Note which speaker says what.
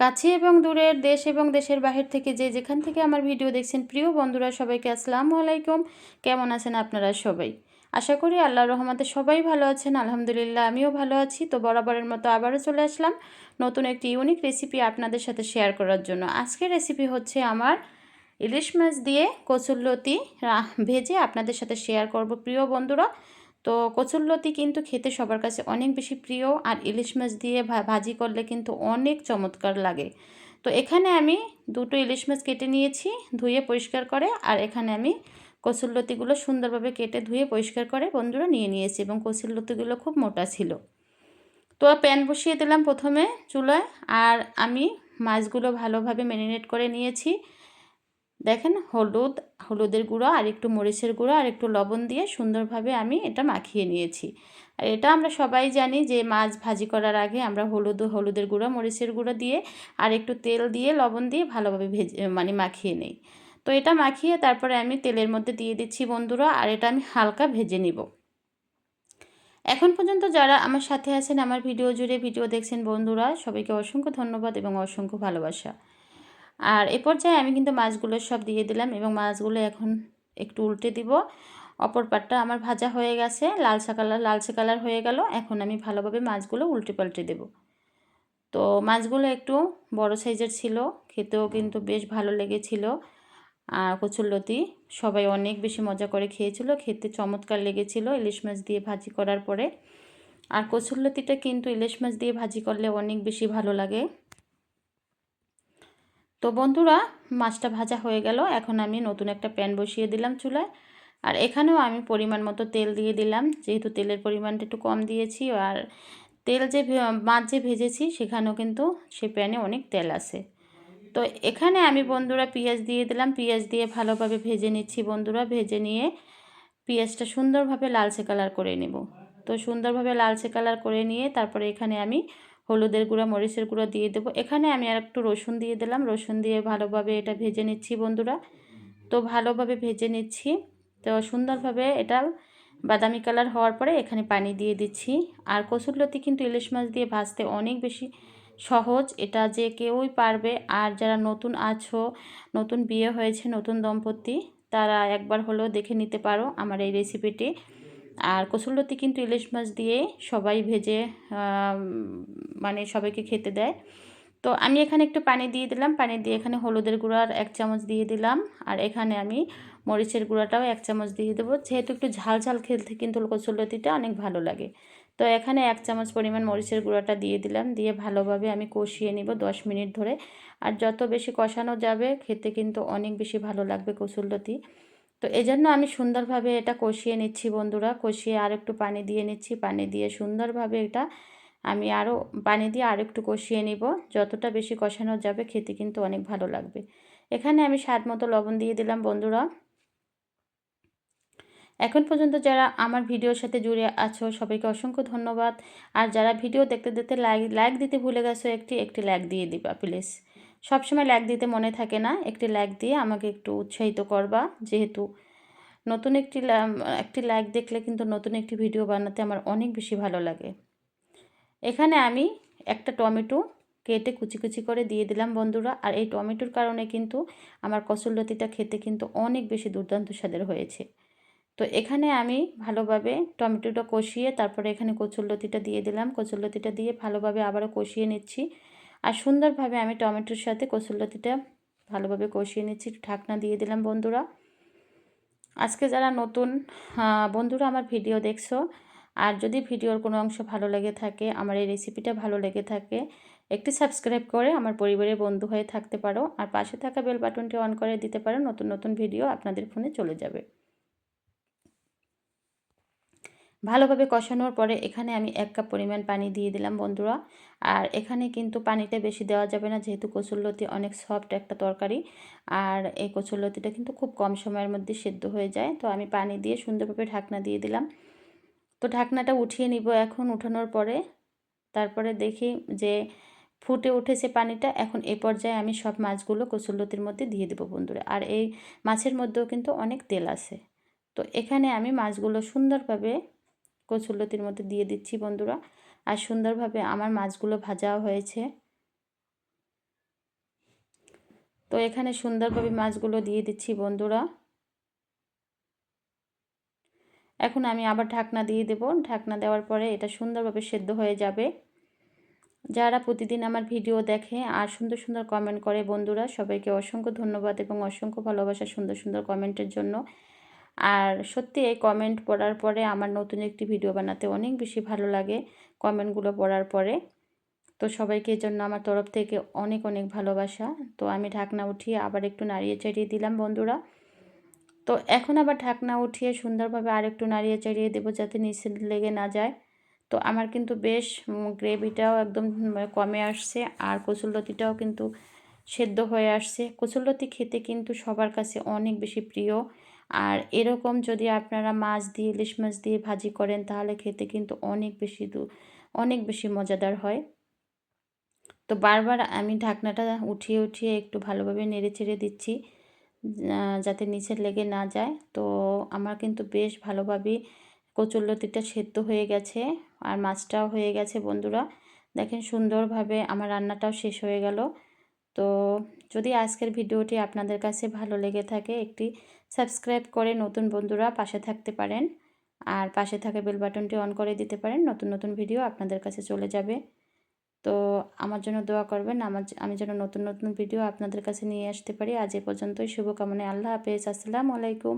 Speaker 1: কাছে এবং দূরের দেশ এবং দেশের বাহির থেকে যে যেখান থেকে আমার ভিডিও দেখছেন, প্রিয় বন্ধুরা, সবাইকে আসসালামু আলাইকুম। কেমন আছেন আপনারা সবাই? আশা করি আল্লাহর রহমতে সবাই ভালো আছেন। আলহামদুলিল্লাহ, আমিও ভালো আছি। তো বরাবরের মতো আবারও চলে আসলাম নতুন একটি ইউনিক রেসিপি আপনাদের সাথে শেয়ার করার জন্য। আজকের রেসিপি হচ্ছে আমার ইলিশ মাছ দিয়ে কচুরলতি ভেজে আপনাদের সাথে শেয়ার করব, প্রিয় বন্ধুরা। তো কচুরলতি কিন্তু খেতে সবার কাছে অনেক বেশি প্রিয় আর ইলিশ মাছ দিয়ে ভাজি করলে কিন্তু অনেক চমৎকার লাগে। তো এখানে আমি দুটো ইলিশ মাছ কেটে নিয়েছি, ধুয়ে পরিষ্কার করে আর এখানে আমি কচুরলতিগুলো সুন্দরভাবে কেটে ধুয়ে পরিষ্কার করে বন্ধুরা নিয়ে নিয়েছি এবং কচুরলতিগুলো খুব মোটা ছিল। তো প্যান বসিয়ে দিলাম প্রথমে চুলায় আর আমি মাছগুলো ভালোভাবে ম্যারিনেট করে নিয়েছি। দেখেন হলুদ, হলুদের গুঁড়ো আর একটু মরিচের গুঁড়ো আর একটু লবণ দিয়ে সুন্দরভাবে আমি এটা মাখিয়ে নিয়েছি। আর এটা আমরা সবাই জানি যে মাছ ভাজি করার আগে আমরা হলুদ, হলুদের গুঁড়ো, মরিচের গুঁড়ো দিয়ে আর একটু তেল দিয়ে, লবণ দিয়ে ভালোভাবে ভেজে মানে মাখিয়ে নেই। তো এটা মাখিয়ে তারপরে আমি তেলের মধ্যে দিয়ে দিচ্ছি বন্ধুরা আর এটা আমি হালকা ভেজে নিব। এখন পর্যন্ত যারা আমার সাথে আছেন, আমার ভিডিও জুড়ে ভিডিও দেখছেন বন্ধুরা, সবাইকে অসংখ্য ধন্যবাদ এবং অসংখ্য ভালোবাসা। আর এ পর্যায়ে আমি কিন্তু মাছগুলো সব দিয়ে দিলাম এবং মাছগুলো এখন একটু উল্টে দিব। অপর পাটটা আমার ভাজা হয়ে গেছে লালসা কালার লালচে কালার হয়ে গেল। এখন আমি ভালোভাবে মাছগুলো উল্টে পাল্টে দেব। তো মাছগুলো একটু বড় সাইজের ছিল, খেতেও কিন্তু বেশ ভালো লেগেছিল। আর কচুরলতি সবাই অনেক বেশি মজা করে খেয়েছিল, খেতে চমৎকার লেগেছিল ইলিশ মাছ দিয়ে ভাজি করার পরে। আর কচুরলতিটা কিন্তু ইলিশ মাছ দিয়ে ভাজি করলে অনেক বেশি ভালো লাগে। তো বন্ধুরা, মাছটা ভাজা হয়ে গেল। এখন আমি নতুন একটা প্যান বসিয়ে দিলাম চুলায়। আর এখানেও আমি পরিমাণ মতো তেল দিয়ে দিলাম। যেহেতু তেলের পরিমাণটা একটু কম দিয়েছি আর তেল যে মাছ যে ভেজেছি, সেখানেও কিন্তু সে প্যানে অনেক তেল আছে। তো এখানে আমি বন্ধুরা পেঁয়াজ দিয়ে দিলাম। পেঁয়াজ দিয়ে ভালোভাবে ভেজে নিচ্ছি বন্ধুরা। ভেজে নিয়ে পেঁয়াজটা সুন্দরভাবে লালচে কালার করে নেব। তো সুন্দরভাবে লালচে কালার করে নিয়ে তারপরে এখানে আমি হলুদের গুঁড়া, মরিচের গুঁড়ো দিয়ে দেবো। এখানে আমি আর একটু রসুন দিয়ে দিলাম। রসুন দিয়ে ভালোভাবে এটা ভেজে নিচ্ছি বন্ধুরা। তো ভালোভাবে ভেজে নিচ্ছি। তো সুন্দরভাবে এটা বাদামি কালার হওয়ার পরে এখানে পানি দিয়ে দিচ্ছি। আর কসুরলতি কিন্তু ইলিশ মাছ দিয়ে ভাজতে অনেক বেশি সহজ। এটা যে কেউই পারবে। আর যারা নতুন আছো, নতুন বিয়ে হয়েছে, নতুন দম্পতি, তারা একবার হলেও দেখে নিতে পারো আমার এই রেসিপিটি আর কসুরলতি কিন্তু ইলিশ মাছ দিয়ে সবাই ভেজে মানে সবাইকে খেতে দেয়। তো আমি এখানে একটু পানি দিয়ে দিলাম। পানি দিয়ে এখানে হলুদের গুঁড়ার এক চামচ দিয়ে দিলাম। আর এখানে আমি মরিচের গুঁড়াটাও এক চামচ দিয়ে দেবো। যেহেতু একটু ঝাল ঝাল খেলতে কিন্তু কচুরলতিটা অনেক ভালো লাগে। তো এখানে এক চামচ পরিমাণ মরিচের গুঁড়াটা দিয়ে দিলাম। দিয়ে ভালোভাবে আমি কষিয়ে নিব দশ মিনিট ধরে। আর যত বেশি কষানো যাবে, খেতে কিন্তু অনেক বেশি ভালো লাগবে কচুরলতি। তো এই জন্য আমি সুন্দরভাবে এটা কষিয়ে নিচ্ছি বন্ধুরা, কষিয়ে আর একটু পানি দিয়ে নিচ্ছি। পানি দিয়ে সুন্দরভাবে এটা আমি আরও পানি দিয়ে আর একটু কষিয়ে নিব। যতটা বেশি কষানো যাবে খেতে কিন্তু অনেক ভালো লাগবে। এখানে আমি স্বাদ মতো লবণ দিয়ে দিলাম বন্ধুরা। এখন পর্যন্ত যারা আমার ভিডিওর সাথে জুড়ে আছো, সবাইকে অসংখ্য ধন্যবাদ। আর যারা ভিডিও দেখতে দেখতে লাইক লাইক দিতে ভুলে গেছো, একটি একটি লাইক দিয়ে দিবা, প্লিজ। সবসময় লাইক দিতে মনে থাকে না, একটি লাইক দিয়ে আমাকে একটু উৎসাহিত করবা। যেহেতু নতুন একটি একটি লাইক দেখলে কিন্তু নতুন একটি ভিডিও বানাতে আমার অনেক বেশি ভালো লাগে। এখানে আমি একটা টমেটো কেটে কুচি কুচি করে দিয়ে দিলাম বন্ধুরা। আর এই টমেটোর কারণে কিন্তু আমার কচুরলতিটা খেতে কিন্তু অনেক বেশি দুর্দান্ত স্বাদের হয়েছে। তো এখানে আমি ভালোভাবে টমেটোটা কষিয়ে তারপরে এখানে কচুরলতিটা দিয়ে দিলাম। কচুরলতিটা দিয়ে ভালোভাবে আবারও কষিয়ে নিচ্ছি। আর সুন্দরভাবে আমি টমেটোর সাথে কচুরলতিটা ভালোভাবে কষিয়ে নিচ্ছি। ঢাকনা দিয়ে দিলাম বন্ধুরা। আজকে যারা নতুন বন্ধুরা আমার ভিডিও দেখছ, আর যদি ভিডিওর কোনো অংশ ভালো লেগে থাকে, আমার এই রেসিপিটা ভালো লেগে থাকে, একটি সাবস্ক্রাইব করে আমার পরিবারের বন্ধু হয়ে থাকতে পারো। আর পাশে থাকা বেল বাটনটি অন করে দিতে পারো। নতুন নতুন ভিডিও আপনাদের ফোনে চলে যাবে। ভালোভাবে কষানোর পরে এখানে আমি এক কাপ পরিমাণ পানি দিয়ে দিলাম বন্ধুরা। আর এখানে কিন্তু পানিটা বেশি দেওয়া যাবে না, যেহেতু কচুরলতি অনেক সফট একটা তরকারি। আর এই কচুরলতিটা কিন্তু খুব কম সময়ের মধ্যে সেদ্ধ হয়ে যায়। তো আমি পানি দিয়ে সুন্দরভাবে ঢাকনা দিয়ে দিলাম। তো ঢাকনাটা উঠিয়ে নিব এখন উঠানোর পরে। তারপরে দেখি যে ফুটে উঠেছে পানিটা, এখন এই পর্যায়ে আমি সব মাছগুলো কচুরলতির মধ্যে দিয়ে দেবো বন্ধুরা। আর এই মাছের মধ্যেও কিন্তু অনেক তেল আছে। তো এখানে আমি মাছগুলো সুন্দরভাবে কচুরলতির মধ্যে দিয়ে দিচ্ছি বন্ধুরা। আর সুন্দরভাবে আমার মাছগুলো ভাজাও হয়েছে। তো এখানে সুন্দরভাবে মাছগুলো দিয়ে দিচ্ছি বন্ধুরা। এখন আমি আবার ঢাকনা দিয়ে দেব। ঢাকনা দেওয়ার পরে এটা সুন্দরভাবে সেদ্ধ হয়ে যাবে। যারা প্রতিদিন আমার ভিডিও দেখে আর সুন্দর সুন্দর কমেন্ট করে বন্ধুরা, সবাইকে অসংখ্য ধন্যবাদ এবং অসংখ্য ভালোবাসা সুন্দর সুন্দর কমেন্টের জন্য। আর সত্যি এই কমেন্ট পড়ার পরে আমার নতুন একটি ভিডিও বানাতে অনেক বেশি ভালো লাগে কমেন্টগুলো পড়ার পরে। তো সবাইকে এর জন্য আমার তরফ থেকে অনেক অনেক ভালোবাসা। তো আমি ঢাকনা উঠিয়ে আবার একটু নাড়িয়ে চাড়িয়ে দিলাম বন্ধুরা। তো এখন আবার ঢাকনা উঠিয়ে সুন্দরভাবে আর একটু নাড়িয়ে চাড়িয়ে দেবো যাতে নিচে লেগে না যায়। তো আমার কিন্তু বেশ গ্রেভিটাও একদম কমে আসছে আর কচুরলতিটাও কিন্তু সেদ্ধ হয়ে আসছে। কচুরলতি খেতে কিন্তু সবার কাছে অনেক বেশি প্রিয়। আর এরকম যদি আপনারা মাছ দিয়ে, ইলিশ মাছ দিয়ে ভাজি করেন, তাহলে খেতে কিন্তু অনেক বেশি অনেক বেশি মজাদার হয়। তো বারবার আমি ঢাকনাটা উঠিয়ে উঠিয়ে একটু ভালোভাবে নেড়ে চেড়ে দিচ্ছি যাতে নিচে লেগে না যায়। তো আমার কিন্তু বেশ ভালোভাবেই কচুরলতিটা সেদ্ধ হয়ে গেছে আর মাছটাও হয়ে গেছে বন্ধুরা। দেখেন সুন্দরভাবে আমার রান্নাটাও শেষ হয়ে গেল। তো যদি আজকের ভিডিওটি আপনাদের কাছে ভালো লেগে থাকে, একটি সাবস্ক্রাইব করে নতুন বন্ধুরা পাশে থাকতে পারেন। আর পাশে থাকা বেল বাটনটি অন করে দিতে পারেন। নতুন নতুন ভিডিও আপনাদের কাছে চলে যাবে। তো আমার জন্য দোয়া করবেন। আমার আমি যেন নতুন নতুন ভিডিও আপনাদের কাছে নিয়ে আসতে পারি। আজ এ পর্যন্তই। শুভকামনায় আল্লাহ হাফেজ। আসসালামু আলাইকুম।